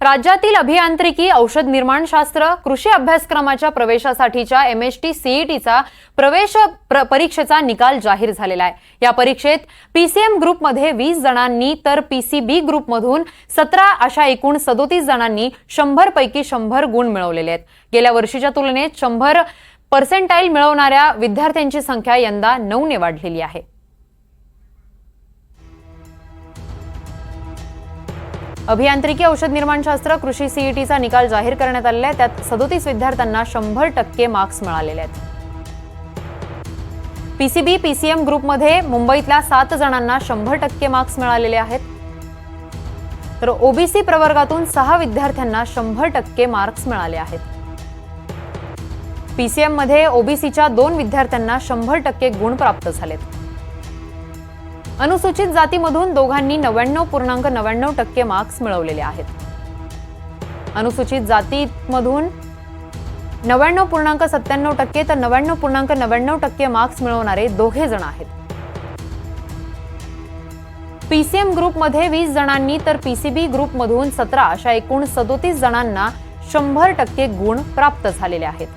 राज्यातील अभियांत्रिकी औषध निर्माणशास्त्र कृषी अभ्यासक्रमाच्या प्रवेशासाठीच्या एम एस टी सीईटीचा प्रवेश प्र- परीक्षेचा निकाल जाहीर झालेला आहे. या परीक्षेत पीसीएम ग्रुपमध्ये वीस जणांनी तर पीसीबी ग्रुपमधून सतरा अशा एकूण सदोतीस जणांनी शंभर पैकी शंभर गुण मिळवलेले आहेत. गेल्या वर्षीच्या तुलनेत शंभर पर्सेंटाईल मिळवणाऱ्या विद्यार्थ्यांची संख्या यंदा नऊने वाढलेली आहे. अभियांत्रिकी औषध निर्माणशास्त्र कृषी सीईटीचा निकाल जाहीर करण्यात आलेला आहे. त्यात सदोतीस विद्यार्थ्यांना शंभर टक्के मार्क्स मिळालेले आहेत. पीसीबी पीसीएम ग्रुपमध्ये मुंबईतल्या सात जणांना शंभर टक्के मार्क्स मिळालेले आहेत. तर ओबीसी प्रवर्गातून सहा विद्यार्थ्यांना शंभर टक्के मार्क्स मिळाले आहेत. पीसीएममध्ये ओबीसीच्या दोन विद्यार्थ्यांना शंभर टक्के गुण प्राप्त झालेत. अनुसूचित जातीमधून दोघांनी नव्याण्णव पूर्णांक नव्याण्णव टक्के मार्क्स मिळवलेले आहेत. अनुसूचित जातीमधून नव्याण्णव पूर्णांक सत्त्याण्णव टक्के तर नव्याण्णव पूर्णांक नव्याण्णव टक्के मार्क्स मिळवणारे दोघे जण आहेत. पीसीएम ग्रुपमध्ये वीस जणांनी तर पीसीबी ग्रुपमधून सतरा अशा एकूण सदोतीस जणांना शंभर टक्के गुण प्राप्त झालेले आहेत.